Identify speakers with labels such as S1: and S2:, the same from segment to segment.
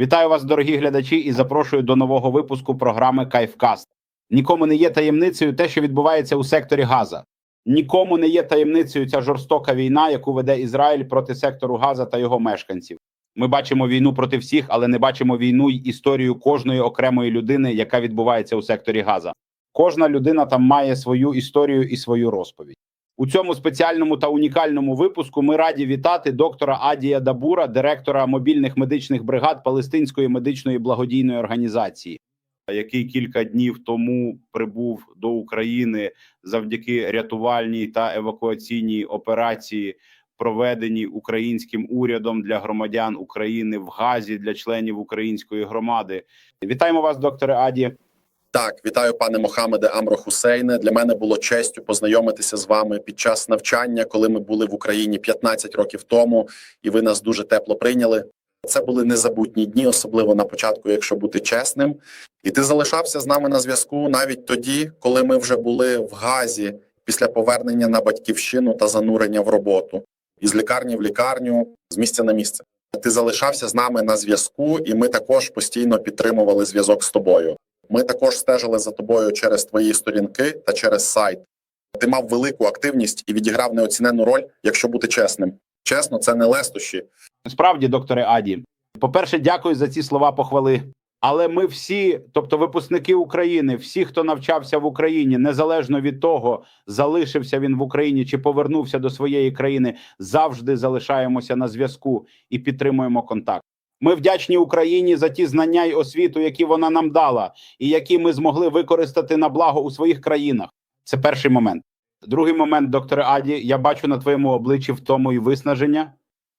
S1: Вітаю вас, дорогі глядачі, і запрошую до нового випуску програми Кайфкаст. Нікому не є таємницею те, що відбувається у секторі Газа. Нікому не є таємницею ця жорстока війна, яку веде Ізраїль проти сектору Газа та його мешканців. Ми бачимо війну проти всіх, але не бачимо війну й історію кожної окремої людини, яка відбувається у секторі Газа. Кожна людина там має свою історію і свою розповідь. У цьому спеціальному та унікальному випуску ми раді вітати доктора Адія Дабура, директора мобільних медичних бригад Палестинської медичної благодійної організації, який кілька днів тому прибув до України завдяки рятувальній та евакуаційній операції, проведеній українським урядом для громадян України в Газі для членів української громади. Вітаємо вас, докторе Аді.
S2: Так, вітаю, пане Мохамеде Амро Хусейне. Для мене було честю познайомитися з вами під час навчання, коли ми були в Україні 15 років тому, і ви нас дуже тепло прийняли. Це були незабутні дні, особливо на початку, якщо бути чесним. І ти залишався з нами на зв'язку навіть тоді, коли ми вже були в Газі після повернення на батьківщину та занурення в роботу із лікарні в лікарню, з місця на місце. Ти залишався з нами на зв'язку, і ми також постійно підтримували зв'язок з тобою. Ми також стежили за тобою через твої сторінки та через сайт. Ти мав велику активність і відіграв неоцінену роль, якщо бути чесним. Чесно, це не лестощі.
S1: Справді, докторе Аді, по-перше, дякую за ці слова похвали. Але ми всі, тобто випускники України, всі, хто навчався в Україні, незалежно від того, залишився він в Україні чи повернувся до своєї країни, завжди залишаємося на зв'язку і підтримуємо контакт. Ми вдячні Україні за ті знання й освіту, які вона нам дала, і які ми змогли використати на благо у своїх країнах. Це перший момент. Другий момент, докторе Аді, я бачу на твоєму обличчі втому і виснаження.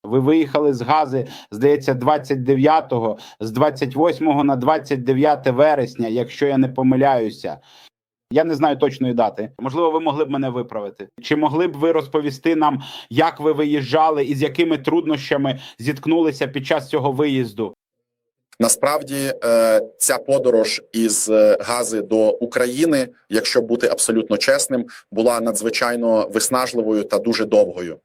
S1: Ви виїхали з Гази, здається, 29-го, з 28 на 29 вересня, якщо я не помиляюся. Я не знаю точної дати. Можливо, ви могли б мене виправити. Чи могли б ви розповісти нам, як ви виїжджали і з якими труднощами зіткнулися під час цього виїзду?
S2: Насправді, е, ця подорож із е, Гази до України, якщо бути абсолютно чесним, була надзвичайно виснажливою та дуже довгою.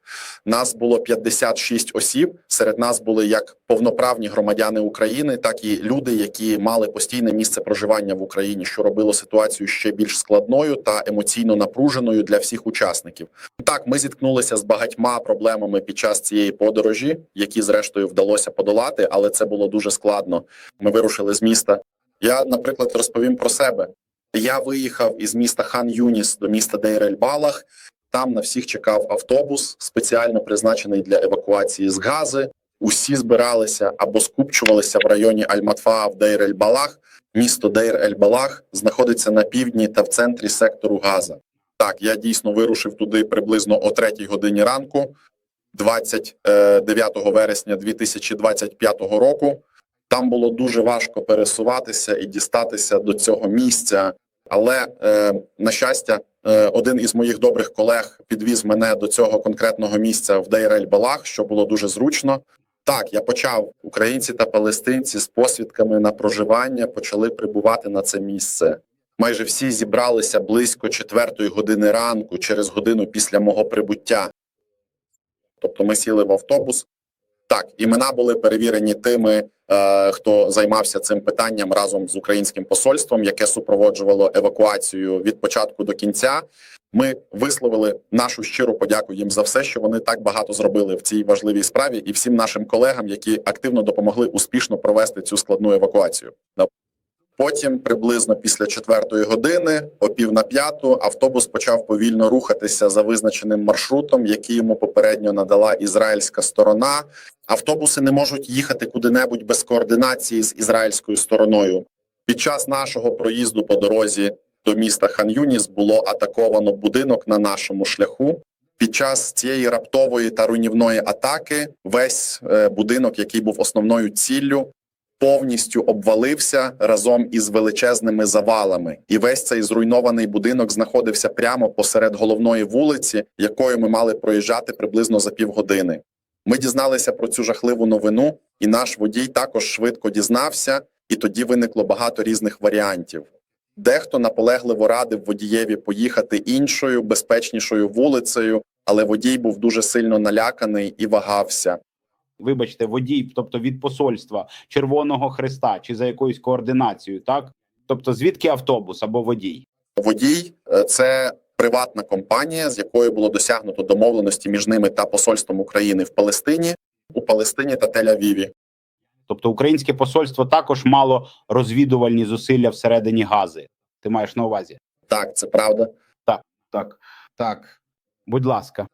S2: Нас було 56 осіб. Серед нас були як повноправні громадяни України, так і люди, які мали постійне місце проживання в Україні, що робило ситуацію ще більш складною та емоційно напруженою для всіх учасників. Так, ми зіткнулися з багатьма проблемами під час цієї подорожі, які зрештою вдалося подолати, але це було дуже складно. Ми вирушили з міста. Я, наприклад, розповім про себе. Я виїхав із міста Хан Юніс до міста Дейр-ель-Балах. Там на всіх чекав автобус, спеціально призначений для евакуації з Гази. Усі збиралися або скупчувалися в районі Аль-Матфа в Дейр-ель-Балах. Місто Дейр-ель-Балах знаходиться на півдні та в центрі сектору Газа. Так, я дійсно вирушив туди приблизно о 3 годині ранку, 29 вересня 2025 року. Там було дуже важко пересуватися і дістатися до цього місця. Але е, на щастя, е, один із моїх добрих колег підвіз мене до цього конкретного місця в Дейр-ель-Балах, що було дуже зручно. Так, я почав українці та палестинці з посвідками на проживання почали прибувати на це місце. Майже всі зібралися близько четвертої години ранку, через годину після мого прибуття. Тобто, ми сіли в автобус. Так, імена були перевірені тими, хто займався цим питанням разом з українським посольством, яке супроводжувало евакуацію від початку до кінця. Ми висловили нашу щиру подяку їм за все, що вони так багато зробили в цій важливій справі, і всім нашим колегам, які активно допомогли успішно провести цю складну евакуацію. Потім, приблизно після четвертої години, о пів на п'яту, автобус почав повільно рухатися за визначеним маршрутом, який йому попередньо надала ізраїльська сторона. Автобуси не можуть їхати куди-небудь без координації з ізраїльською стороною. Під час нашого проїзду по дорозі до міста Хан-Юніс було атаковано будинок на нашому шляху. Під час цієї раптової та руйнівної атаки весь е, будинок, який був основною ціллю, повністю обвалився разом із величезними завалами, і весь цей зруйнований будинок знаходився прямо посеред головної вулиці, якою ми мали проїжджати приблизно за півгодини. Ми дізналися про цю жахливу новину, і наш водій також швидко дізнався, і тоді виникло багато різних варіантів. Дехто наполегливо радив водієві поїхати іншою, безпечнішою вулицею, але водій був дуже сильно наляканий і вагався.
S1: Вибачте, водій, тобто від посольства Червоного Христа чи за якоюсь координацією, так тобто звідки автобус або водій?
S2: Водій е, це приватна компанія, з якою було досягнуто домовленості між ними та посольством України в Палестині, у Палестині та Тель-Авіві.
S1: Тобто українське посольство також мало розвідувальні зусилля всередині Гази. Ти маєш на увазі?
S2: Так, це правда.
S1: Так, Так, так. Будь ласка.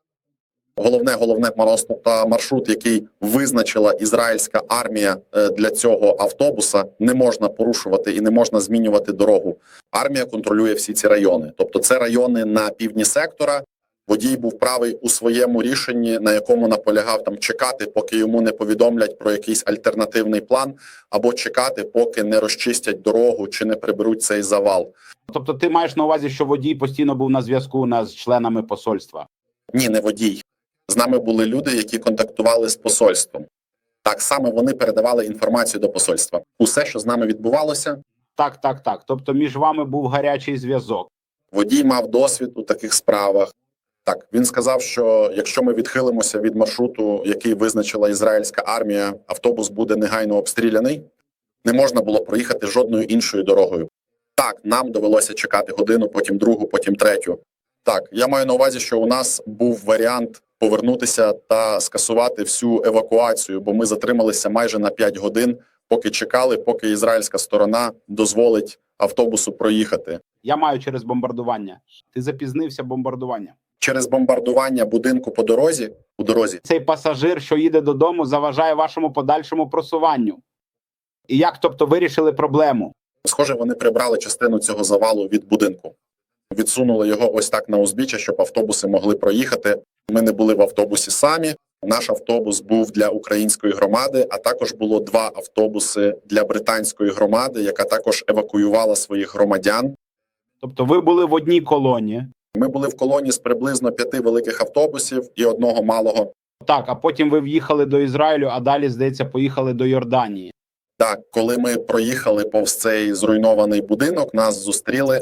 S2: Головне, головне просто маршрут, який визначила ізраїльська армія е, для цього автобуса, не можна порушувати і не можна змінювати дорогу. Армія контролює всі ці райони. Тобто, це райони на півдні сектора. Водій був правий у своєму рішенні, на якому наполягав там чекати, поки йому не повідомлять про якийсь альтернативний план, або чекати, поки не розчистять дорогу чи не приберуть цей завал.
S1: Тобто, ти маєш на увазі, що водій постійно був на зв'язку з членами посольства.
S2: Ні, не водій. З нами були люди, які контактували з посольством. Так само вони передавали інформацію до посольства. Усе, що з нами відбувалося,
S1: Так, так, так. Тобто, між вами був гарячий зв'язок.
S2: водій мав досвід у таких справах. Так, він сказав, що якщо ми відхилимося від маршруту, який визначила ізраїльська армія, автобус буде негайно обстріляний. Не можна було проїхати жодною іншою дорогою. Так, нам довелося чекати годину, потім другу, потім третю. Так, я маю на увазі, що у нас був варіант повернутися та скасувати всю евакуацію, бо ми затрималися майже на 5 годин, поки чекали, поки ізраїльська сторона дозволить автобусу проїхати.
S1: Я маю через бомбардування. Ти запізнився бомбардування.
S2: Через бомбардування будинку по дорозі у дорозі
S1: Цей пасажир, що їде додому, заважає вашому подальшому просуванню. І як, тобто, вирішили проблему?
S2: Схоже, вони прибрали частину цього завалу від будинку, відсунули його ось так на узбіччя, щоб автобуси могли проїхати. Ми не були в автобусі самі. Наш автобус був для української громади, а також було два автобуси для британської громади, яка також евакуювала своїх громадян.
S1: Тобто, ви були в одній колоні.
S2: Ми були в колоні з приблизно п'яти великих автобусів і одного малого.
S1: Так, а потім ви в'їхали до Ізраїлю, а далі, здається, поїхали до Йорданії.
S2: Так, коли ми проїхали повз цей зруйнований будинок, нас зустріли.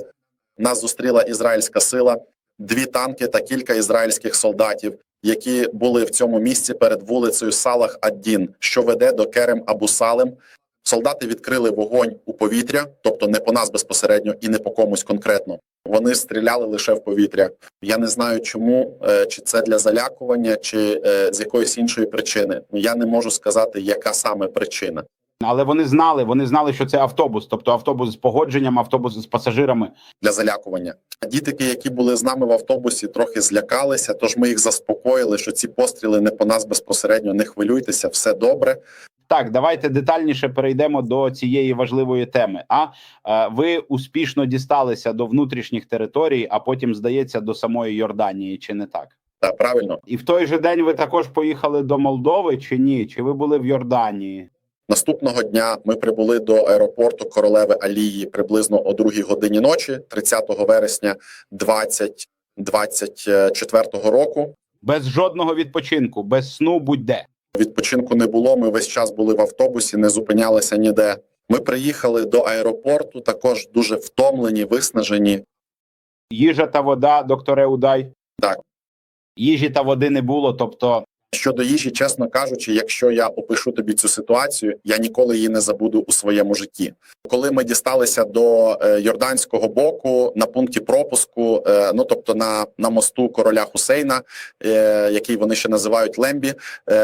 S2: Нас зустріла ізраїльська сила, дві танки та кілька ізраїльських солдатів, які були в цьому місці перед вулицею Салах Аддін, що веде до Керем Абу Салем. Солдати відкрили вогонь у повітря, тобто не по нас безпосередньо і не по комусь конкретно. Вони стріляли лише в повітря. Я не знаю, чому е, чи це для залякування, чи е, з якоїсь іншої причини. Я не можу сказати, яка саме причина.
S1: Але вони знали, вони знали, що це автобус, тобто автобус з погодженням, автобус з пасажирами.
S2: для залякування. Дітки, які були з нами в автобусі, трохи злякалися. Тож ми їх заспокоїли, що ці постріли не по нас безпосередньо. Не хвилюйтеся, все добре.
S1: Так, давайте детальніше перейдемо до цієї важливої теми. А е, ви успішно дісталися до внутрішніх територій, а потім здається до самої Йорданії, чи не так?
S2: Так, правильно.
S1: І в той же день ви також поїхали до Молдови, чи ні? Чи ви були в Йорданії?
S2: Наступного дня ми прибули до аеропорту Королеви Алії приблизно о 2 годині ночі, 30 вересня 2024 року.
S1: Без жодного відпочинку, без сну, будь-де.
S2: Відпочинку не було. Ми весь час були в автобусі, не зупинялися ніде. Ми приїхали до аеропорту, також дуже втомлені, виснажені.
S1: Їжа та вода, докторе Удай.
S2: Так.
S1: Їжі та води не було, тобто
S2: Щодо їжі, чесно кажучи, якщо я опишу тобі цю ситуацію, я ніколи її не забуду у своєму житті. Коли ми дісталися до е, йорданського боку на пункті пропуску, е, ну тобто на, на мосту короля Хусейна, е, який вони ще називають Лембі,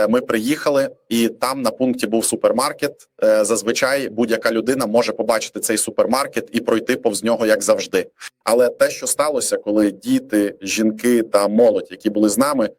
S2: ми приїхали, і там на пункті був супермаркет. Зазвичай будь-яка людина може побачити цей супермаркет і пройти повз нього як завжди. Але те, що сталося, коли діти, жінки та молодь, які були з нами,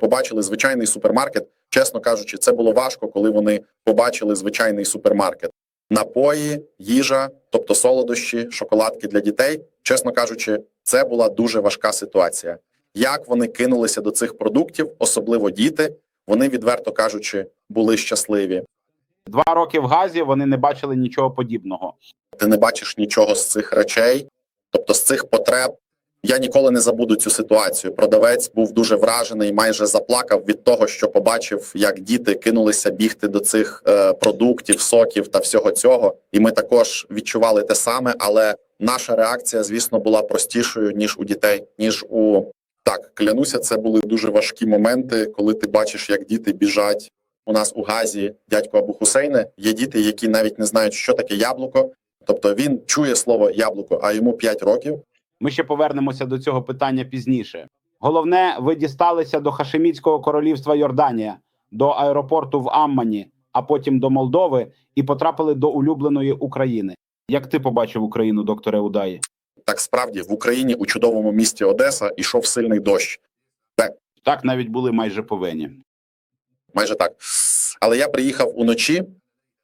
S2: побачили звичайний супермаркет. Чесно кажучи, це було важко, коли вони побачили звичайний супермаркет. Напої, їжа, тобто солодощі, шоколадки для дітей. Чесно кажучи, це була дуже важка ситуація. Як вони кинулися до цих продуктів, особливо діти, вони відверто кажучи, були щасливі.
S1: два роки в Газі вони не бачили нічого подібного.
S2: Ти не бачиш нічого з цих речей, тобто з цих потреб. Я ніколи не забуду цю ситуацію. Продавець був дуже вражений, майже заплакав від того, що побачив, як діти кинулися бігти до цих е, продуктів, соків та всього цього. І ми також відчували те саме, але наша реакція, звісно, була простішою ніж у дітей, ніж у так. Клянуся, це були дуже важкі моменти, коли ти бачиш, як діти біжать У нас у Газі дядько Абу Хусейне є діти, які навіть не знають, що таке яблуко. Тобто він чує слово яблуко, а йому 5 років.
S1: Ми ще повернемося до цього питання пізніше. Головне, ви дісталися до Хашемітського королівства Йорданія, до аеропорту в Аммані, а потім до Молдови і потрапили до улюбленої України. Як ти побачив Україну, докторе Удаї?
S2: Так справді в Україні у чудовому місті Одеса йшов сильний дощ.
S1: Так навіть були майже повинні.
S2: майже так. Але я приїхав уночі,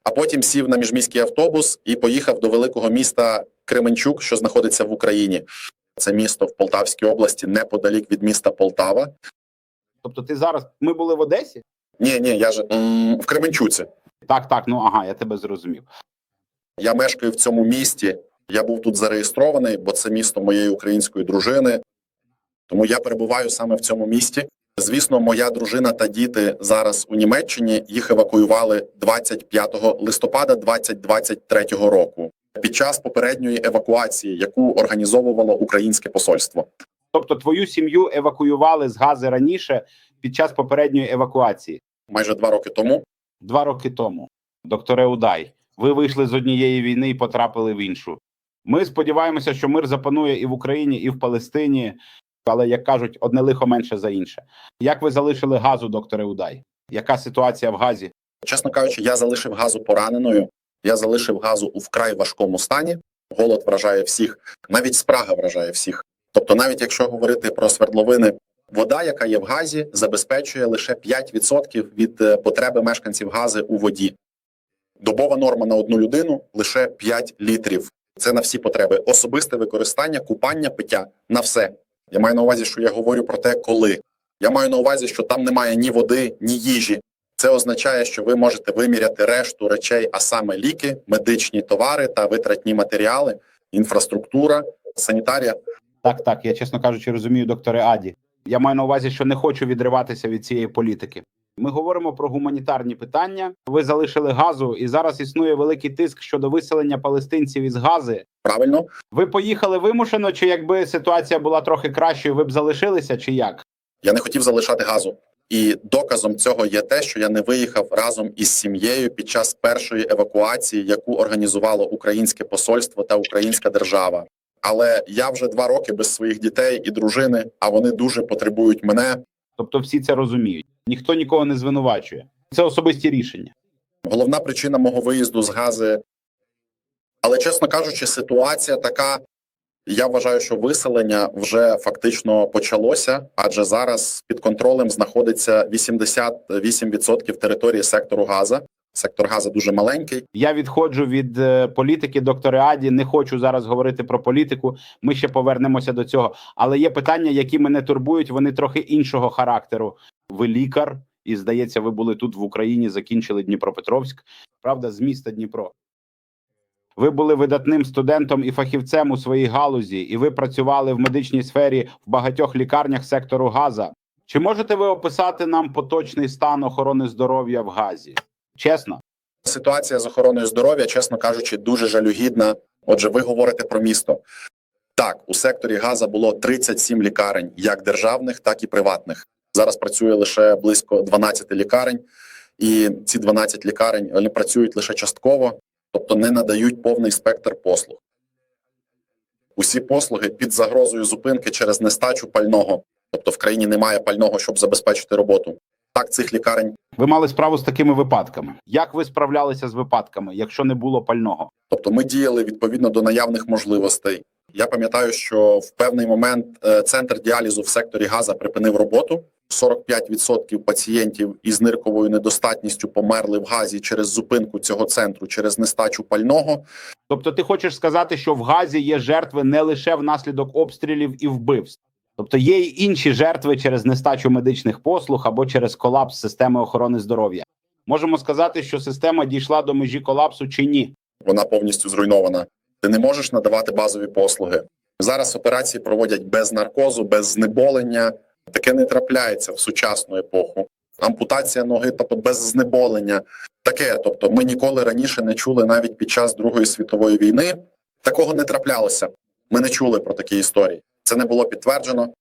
S2: а потім сів на міжміський автобус і поїхав до великого міста Кременчук, що знаходиться в Україні. Це місто в Полтавській області, неподалік від міста Полтава.
S1: Тобто, ти зараз ми були в Одесі?
S2: Ні, ні, я ж м, в Кременчуці.
S1: Так, так, ну ага, я тебе зрозумів.
S2: Я мешкаю в цьому місті. Я був тут зареєстрований, бо це місто моєї української дружини. Тому я перебуваю саме в цьому місті. Звісно, моя дружина та діти зараз у Німеччині. Їх евакуювали 25 листопада 2023 року під час попередньої евакуації, яку організовувало українське посольство.
S1: Тобто, твою сім'ю евакуювали з Гази раніше під час попередньої евакуації,
S2: Майже два роки тому
S1: два роки тому. Докторе Удай, ви вийшли з однієї війни і потрапили в іншу. Ми сподіваємося, що мир запанує і в Україні, і в Палестині, але як кажуть, одне лихо менше за інше. Як ви залишили газу, докторе Удай? Яка ситуація в газі?
S2: Чесно кажучи, я залишив газу пораненою. Я залишив газу у вкрай важкому стані. Голод вражає всіх, навіть спрага вражає всіх. Тобто, навіть якщо говорити про свердловини, вода, яка є в газі, забезпечує лише 5% від е, потреби мешканців гази у воді. Добова норма на одну людину лише 5 літрів. Це на всі потреби. Особисте використання, купання, пиття на все. Я маю на увазі, що я говорю про те, коли. Я маю на увазі, що там немає ні води, ні їжі. Це означає, що ви можете виміряти решту речей, а саме ліки, медичні товари та витратні матеріали, інфраструктура, санітарія.
S1: Так, так, я чесно кажучи, розумію, докторе Аді. Я маю на увазі, що не хочу відриватися від цієї політики. Ми говоримо про гуманітарні питання. Ви залишили газу, і зараз існує великий тиск щодо виселення палестинців із гази.
S2: Правильно,
S1: Ви поїхали вимушено, чи якби ситуація була трохи кращою, ви б залишилися, чи як?
S2: я не хотів залишати газу. І доказом цього є те, що я не виїхав разом із сім'єю під час першої евакуації, яку організувало українське посольство та українська держава. Але я вже два роки без своїх дітей і дружини, а вони дуже потребують мене.
S1: Тобто всі це розуміють. Ніхто нікого не звинувачує. Це особисті рішення.
S2: Головна причина мого виїзду з Гази. Але, чесно кажучи, ситуація така. Я вважаю, що виселення вже фактично почалося, адже зараз під контролем знаходиться 88% території сектору Газа. Сектор Газа дуже маленький.
S1: Я відходжу від е, політики, докторе Аді. Не хочу зараз говорити про політику. Ми ще повернемося до цього. Але є питання, які мене турбують. Вони трохи іншого характеру. Ви лікар, і здається, ви були тут в Україні, закінчили Дніпропетровськ. Правда, з міста Дніпро. Ви були видатним студентом і фахівцем у своїй галузі, і ви працювали в медичній сфері в багатьох лікарнях сектору Газа. Чи можете ви описати нам поточний стан охорони здоров'я в Газі? Чесно.
S2: Ситуація з охороною здоров'я, чесно кажучи, дуже жалюгідна. Отже, ви говорите про місто. Так, у секторі Газа було 37 лікарень, як державних, так і приватних. Зараз працює лише близько 12 лікарень, і ці 12 лікарень вони працюють лише частково, тобто не надають повний спектр послуг. Усі послуги під загрозою зупинки через нестачу пального, тобто в країні немає пального, щоб забезпечити роботу. Так, цих лікарень
S1: Ви мали справу з такими випадками. Як ви справлялися з випадками, якщо не було пального?
S2: Тобто ми діяли відповідно до наявних можливостей. Я пам'ятаю, що в певний момент е, центр діалізу в секторі Газа припинив роботу. 45% пацієнтів із нирковою недостатністю померли в газі через зупинку цього центру, через нестачу пального.
S1: Тобто, ти хочеш сказати, що в Газі є жертви не лише внаслідок обстрілів і вбивств, тобто є й інші жертви через нестачу медичних послуг або через колапс системи охорони здоров'я. Можемо сказати, що система дійшла до межі колапсу чи ні?
S2: Вона повністю зруйнована. Ти не можеш надавати базові послуги. Зараз операції проводять без наркозу, без знеболення. Таке не трапляється в сучасну епоху. Ампутація ноги, тобто без знеболення. Таке, тобто, ми ніколи раніше не чули навіть під час Другої світової війни. Такого не траплялося. Ми не чули про такі історії. Це не було підтверджено.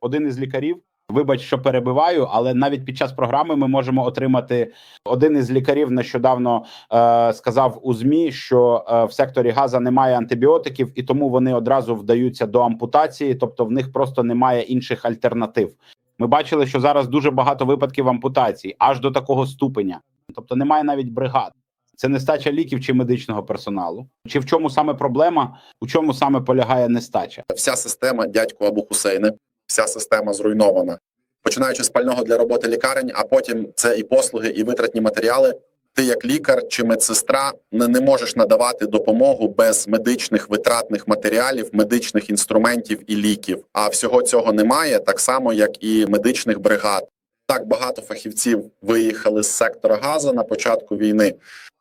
S1: Один із лікарів Вибач, що перебиваю, але навіть під час програми ми можемо отримати один із лікарів нещодавно е, сказав у змі, що е, в секторі газа немає антибіотиків, і тому вони одразу вдаються до ампутації, тобто в них просто немає інших альтернатив. Ми бачили, що зараз дуже багато випадків ампутації, аж до такого ступеня. Тобто немає навіть бригад. Це нестача ліків чи медичного персоналу. Чи в чому саме проблема? У чому саме полягає нестача?
S2: Вся система дядько Абу Хусейни, вся система зруйнована. Починаючи з пального для роботи лікарень, а потім це і послуги, і витратні матеріали. Ти, як лікар чи медсестра, не, не можеш надавати допомогу без медичних витратних матеріалів, медичних інструментів і ліків. А всього цього немає, так само як і медичних бригад. Так багато фахівців виїхали з сектора газу на початку війни.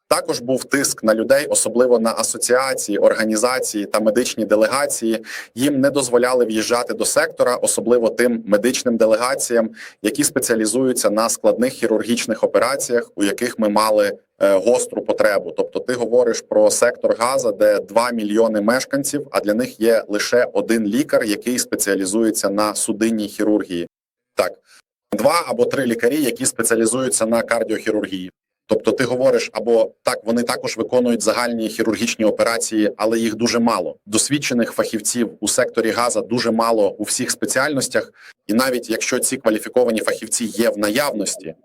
S2: Також був тиск на людей, особливо на асоціації, організації та медичні делегації. Їм не дозволяли в'їжджати до сектора, особливо тим медичним делегаціям, які спеціалізуються на складних хірургічних операціях, у яких ми мали е, гостру потребу. Тобто, ти говориш про сектор Газа, де 2 мільйони мешканців, а для них є лише один лікар, який спеціалізується на судинній хірургії. Так, два або три лікарі, які спеціалізуються на кардіохірургії. Тобто, ти говориш, або так вони також виконують загальні хірургічні операції, але їх дуже мало. Досвідчених фахівців у секторі газа дуже мало у всіх спеціальностях. І навіть якщо ці кваліфіковані фахівці є в наявності,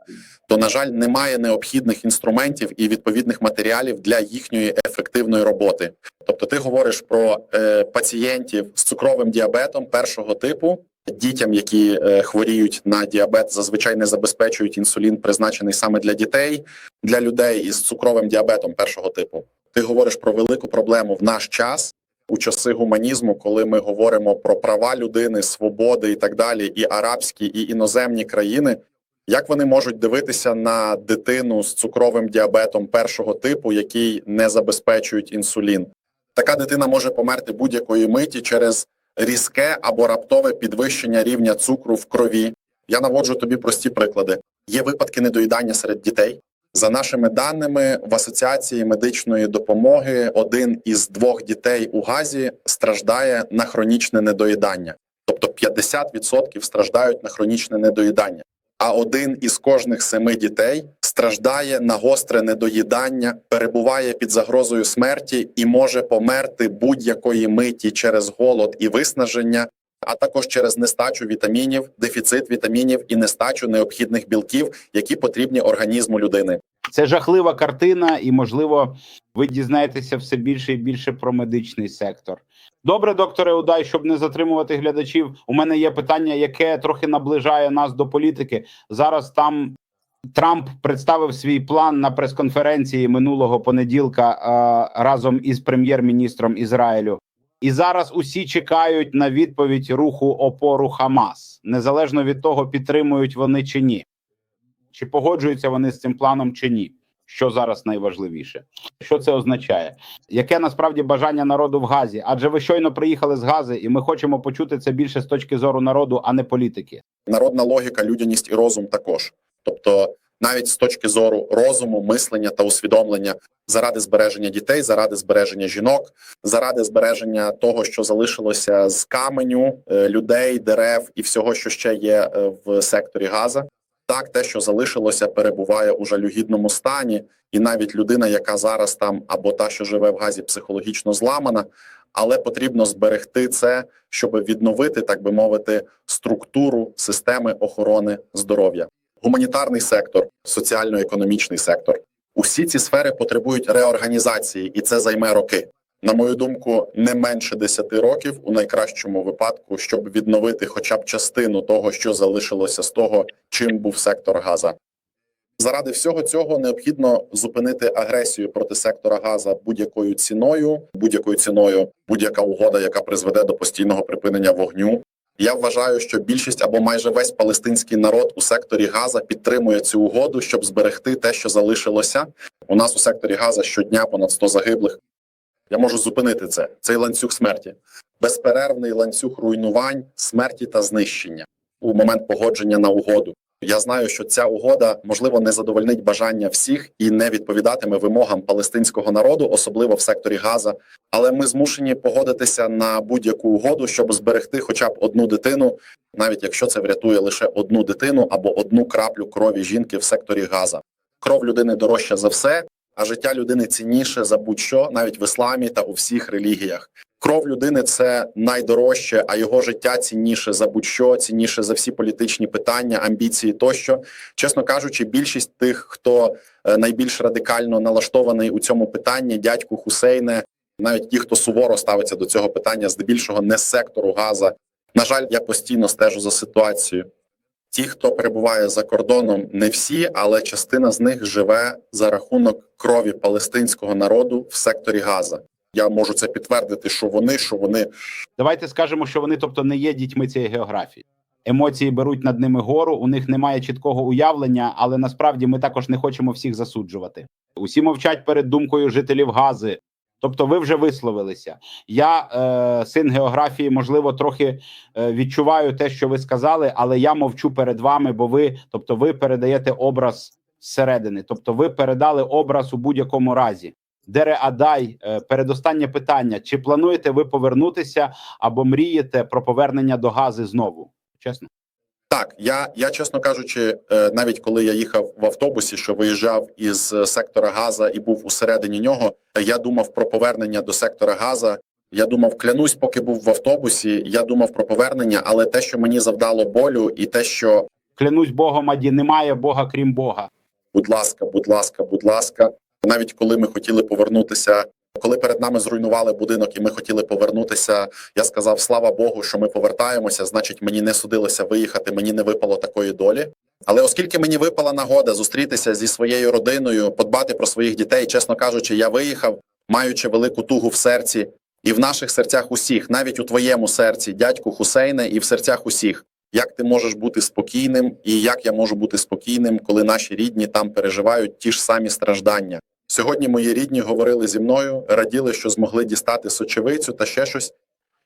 S2: то на жаль, немає необхідних інструментів і відповідних матеріалів для їхньої ефективної роботи. Тобто, ти говориш про е, пацієнтів з цукровим діабетом першого типу. Дітям, які е, хворіють на діабет, зазвичай не забезпечують інсулін, призначений саме для дітей, для людей із цукровим діабетом першого типу. Ти говориш про велику проблему в наш час у часи гуманізму, коли ми говоримо про права людини, свободи і так далі, і арабські, і іноземні країни. Як вони можуть дивитися на дитину з цукровим діабетом першого типу, який не забезпечують інсулін? Така дитина може померти будь-якої миті через різке або раптове підвищення рівня цукру в крові. Я наводжу тобі прості приклади. Є випадки недоїдання серед дітей. За нашими даними, в асоціації медичної допомоги один із двох дітей у газі страждає на хронічне недоїдання, тобто 50% страждають на хронічне недоїдання. А один із кожних семи дітей страждає на гостре недоїдання, перебуває під загрозою смерті і може померти будь-якої миті через голод і виснаження, а також через нестачу вітамінів, дефіцит вітамінів і нестачу необхідних білків, які потрібні організму людини.
S1: Це жахлива картина, і можливо, ви дізнаєтеся все більше і більше про медичний сектор. Добре, докторе Удай, щоб не затримувати глядачів. У мене є питання, яке трохи наближає нас до політики. Зараз там Трамп представив свій план на прес-конференції минулого понеділка е, разом із прем'єр-міністром Ізраїлю. І зараз усі чекають на відповідь руху опору Хамас, незалежно від того, підтримують вони чи ні. Чи погоджуються вони з цим планом чи ні? Що зараз найважливіше? Що це означає? Яке насправді бажання народу в Газі? Адже ви щойно приїхали з Гази, і ми хочемо почути це більше з точки зору народу, а не політики.
S2: Народна логіка, людяність і розум також. Тобто, навіть з точки зору розуму, мислення та усвідомлення заради збереження дітей, заради збереження жінок, заради збереження того, що залишилося з каменю е, людей, дерев і всього, що ще є е, в секторі Газа. Так, те, що залишилося, перебуває у жалюгідному стані, і навіть людина, яка зараз там або та, що живе в газі, психологічно зламана, але потрібно зберегти це, щоб відновити, так би мовити, структуру системи охорони здоров'я. Гуманітарний сектор, соціально-економічний сектор. Усі ці сфери потребують реорганізації, і це займе роки. На мою думку, не менше 10 років у найкращому випадку, щоб відновити хоча б частину того, що залишилося з того, чим був сектор Газа. Заради всього цього необхідно зупинити агресію проти сектора Газа будь-якою ціною, будь-якою ціною, будь-яка угода, яка призведе до постійного припинення вогню. Я вважаю, що більшість або майже весь палестинський народ у секторі Газа підтримує цю угоду, щоб зберегти те, що залишилося. У нас у секторі Газа щодня понад 100 загиблих. Я можу зупинити це. Цей ланцюг смерті, безперервний ланцюг руйнувань, смерті та знищення у момент погодження на угоду. Я знаю, що ця угода можливо не задовольнить бажання всіх і не відповідатиме вимогам палестинського народу, особливо в секторі Газа. Але ми змушені погодитися на будь-яку угоду, щоб зберегти хоча б одну дитину, навіть якщо це врятує лише одну дитину або одну краплю крові жінки в секторі Газа. Кров людини дорожча за все, а життя людини цінніше за будь-що, навіть в ісламі та у всіх релігіях. Кров людини це найдорожче, а його життя цінніше за будь-що, цінніше за всі політичні питання, амбіції тощо. Чесно кажучи, більшість тих, хто е, найбільш радикально налаштований у цьому питанні, дядьку Хусейне, навіть ті, хто суворо ставиться до цього питання, здебільшого не сектору Газа. На жаль, я постійно стежу за ситуацією. Ті, хто перебуває за кордоном, не всі, але частина з них живе за рахунок крові палестинського народу в секторі Газа. Я можу це підтвердити, що вони, що вони
S1: Давайте скажемо, що вони, тобто, не є дітьми цієї географії. Емоції беруть над ними гору. У них немає чіткого уявлення, але насправді ми також не хочемо всіх засуджувати. Усі мовчать перед думкою жителів Гази. Тобто, ви вже висловилися. Я, е, син географії, можливо, трохи е, відчуваю те, що ви сказали, але я мовчу перед вами, бо ви, тобто, ви передаєте образ зсередини, тобто, ви передали образ у будь-якому разі. Дере Адай, е, передостаннє питання: чи плануєте ви повернутися або мрієте про повернення до Гази знову? Чесно,
S2: Так, я, я чесно кажучи, е, навіть коли я їхав в автобусі, що виїжджав із сектора Газа і був усередині нього, я думав про повернення до сектора Газа. Я думав, клянусь, поки був в автобусі. Я думав про повернення, але те, що мені завдало болю, і те, що,
S1: клянусь Богом, аді немає Бога крім Бога.
S2: будь ласка, будь ласка, будь ласка, навіть коли ми хотіли повернутися, коли перед нами зруйнували будинок, і ми хотіли повернутися, я сказав: слава Богу, що ми повертаємося. Значить, мені не судилося виїхати, мені не випало такої долі. Але оскільки мені випала нагода зустрітися зі своєю родиною, подбати про своїх дітей, чесно кажучи, я виїхав, маючи велику тугу в серці, і в наших серцях усіх, навіть у твоєму серці, дядьку Хусейне, і в серцях усіх. Як ти можеш бути спокійним, і як я можу бути спокійним, коли наші рідні там переживають ті ж самі страждання? Сьогодні мої рідні говорили зі мною, раділи, що змогли дістати сочевицю та ще щось,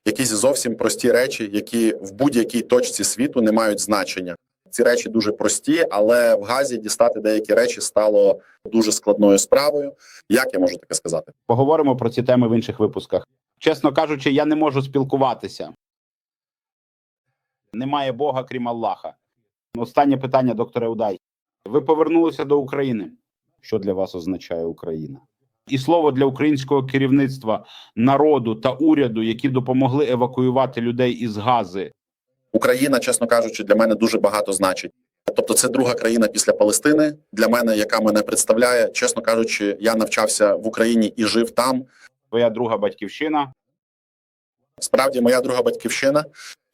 S2: якісь зовсім прості речі, які в будь-якій точці світу не мають значення. Ці речі дуже прості, але в газі дістати деякі речі стало дуже складною справою. Як я можу таке сказати?
S1: Поговоримо про ці теми в інших випусках. Чесно кажучи, я не можу спілкуватися. Немає Бога крім Аллаха. Останнє питання, докторе Удай. Ви повернулися до України. Що для вас означає Україна? І слово для українського керівництва, народу та уряду, які допомогли евакуювати людей із Гази.
S2: Україна, чесно кажучи, для мене дуже багато значить. Тобто, це друга країна після Палестини для мене, яка мене представляє. Чесно кажучи, я навчався в Україні і жив там.
S1: Твоя друга батьківщина.
S2: Справді, моя друга батьківщина.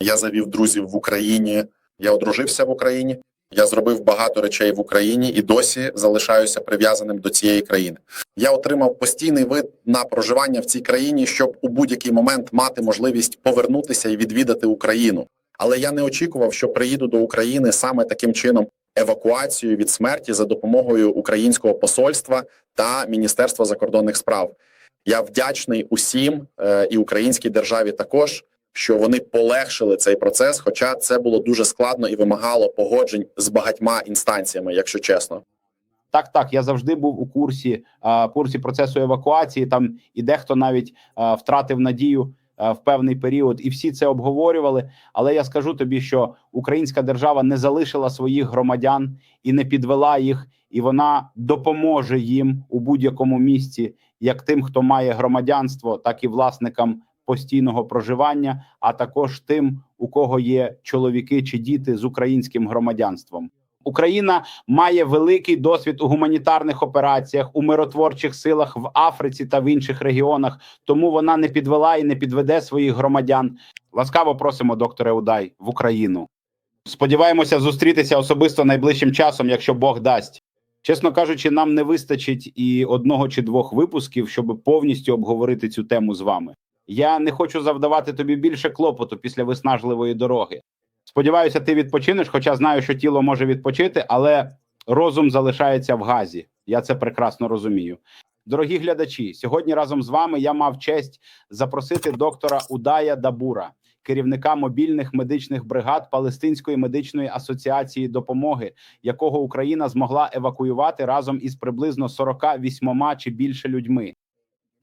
S2: Я завів друзів в Україні. Я одружився в Україні. Я зробив багато речей в Україні і досі залишаюся прив'язаним до цієї країни. Я отримав постійний вид на проживання в цій країні, щоб у будь-який момент мати можливість повернутися і відвідати Україну. Але я не очікував, що приїду до України саме таким чином евакуацією від смерті за допомогою українського посольства та Міністерства закордонних справ. Я вдячний усім е, і українській державі також, що вони полегшили цей процес, хоча це було дуже складно і вимагало погоджень з багатьма інстанціями, якщо чесно.
S1: Так, так, я завжди був у курсі, а, курсі процесу евакуації. Там і дехто навіть а, втратив надію а, в певний період, і всі це обговорювали. Але я скажу тобі, що українська держава не залишила своїх громадян і не підвела їх, і вона допоможе їм у будь-якому місці, як тим, хто має громадянство, так і власникам постійного проживання, а також тим, у кого є чоловіки чи діти з українським громадянством. Україна має великий досвід у гуманітарних операціях, у миротворчих силах в Африці та в інших регіонах. Тому вона не підвела і не підведе своїх громадян. Ласкаво просимо, докторе Удай, в Україну. Сподіваємося зустрітися особисто найближчим часом, якщо Бог дасть. Чесно кажучи, нам не вистачить і одного чи двох випусків, щоб повністю обговорити цю тему з вами. Я не хочу завдавати тобі більше клопоту після виснажливої дороги. Сподіваюся, ти відпочинеш, хоча знаю, що тіло може відпочити, але розум залишається в газі. Я це прекрасно розумію. Дорогі глядачі, сьогодні разом з вами я мав честь запросити доктора Удая Дабура, керівника мобільних медичних бригад Палестинської медичної асоціації допомоги, якого Україна змогла евакуювати разом із приблизно 48 чи більше людьми.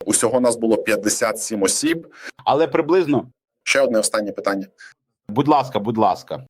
S2: Усього нас було 57 осіб.
S1: Але приблизно,
S2: Ще одне останнє питання.
S1: будь ласка, будь ласка.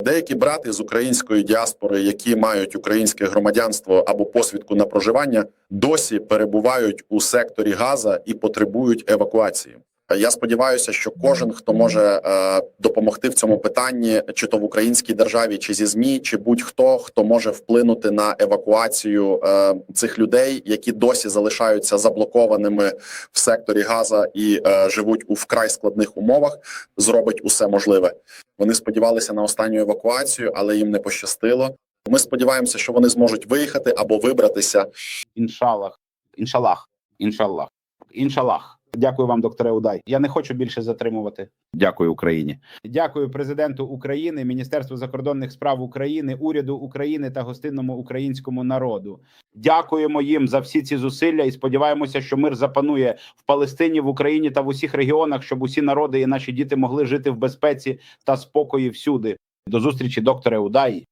S2: Деякі брати з української діаспори, які мають українське громадянство або посвідку на проживання, досі перебувають у секторі Газа і потребують евакуації. Я сподіваюся, що кожен, хто може е, допомогти в цьому питанні, чи то в українській державі, чи зі змі, чи будь-хто, хто може вплинути на евакуацію е, цих людей, які досі залишаються заблокованими в секторі Газа і е, живуть у вкрай складних умовах, зробить усе можливе. Вони сподівалися на останню евакуацію, але їм не пощастило. Ми сподіваємося, що вони зможуть виїхати або вибратися.
S1: Іншалах, іншалах, іншалах, іншалах. Дякую вам, докторе Удай. Я не хочу більше затримувати. Дякую Україні. Дякую президенту України, Міністерству закордонних справ України, уряду України та гостинному українському народу. Дякуємо їм за всі ці зусилля і сподіваємося, що мир запанує в Палестині, в Україні та в усіх регіонах, щоб усі народи і наші діти могли жити в безпеці та спокої всюди. До зустрічі, докторе Удай.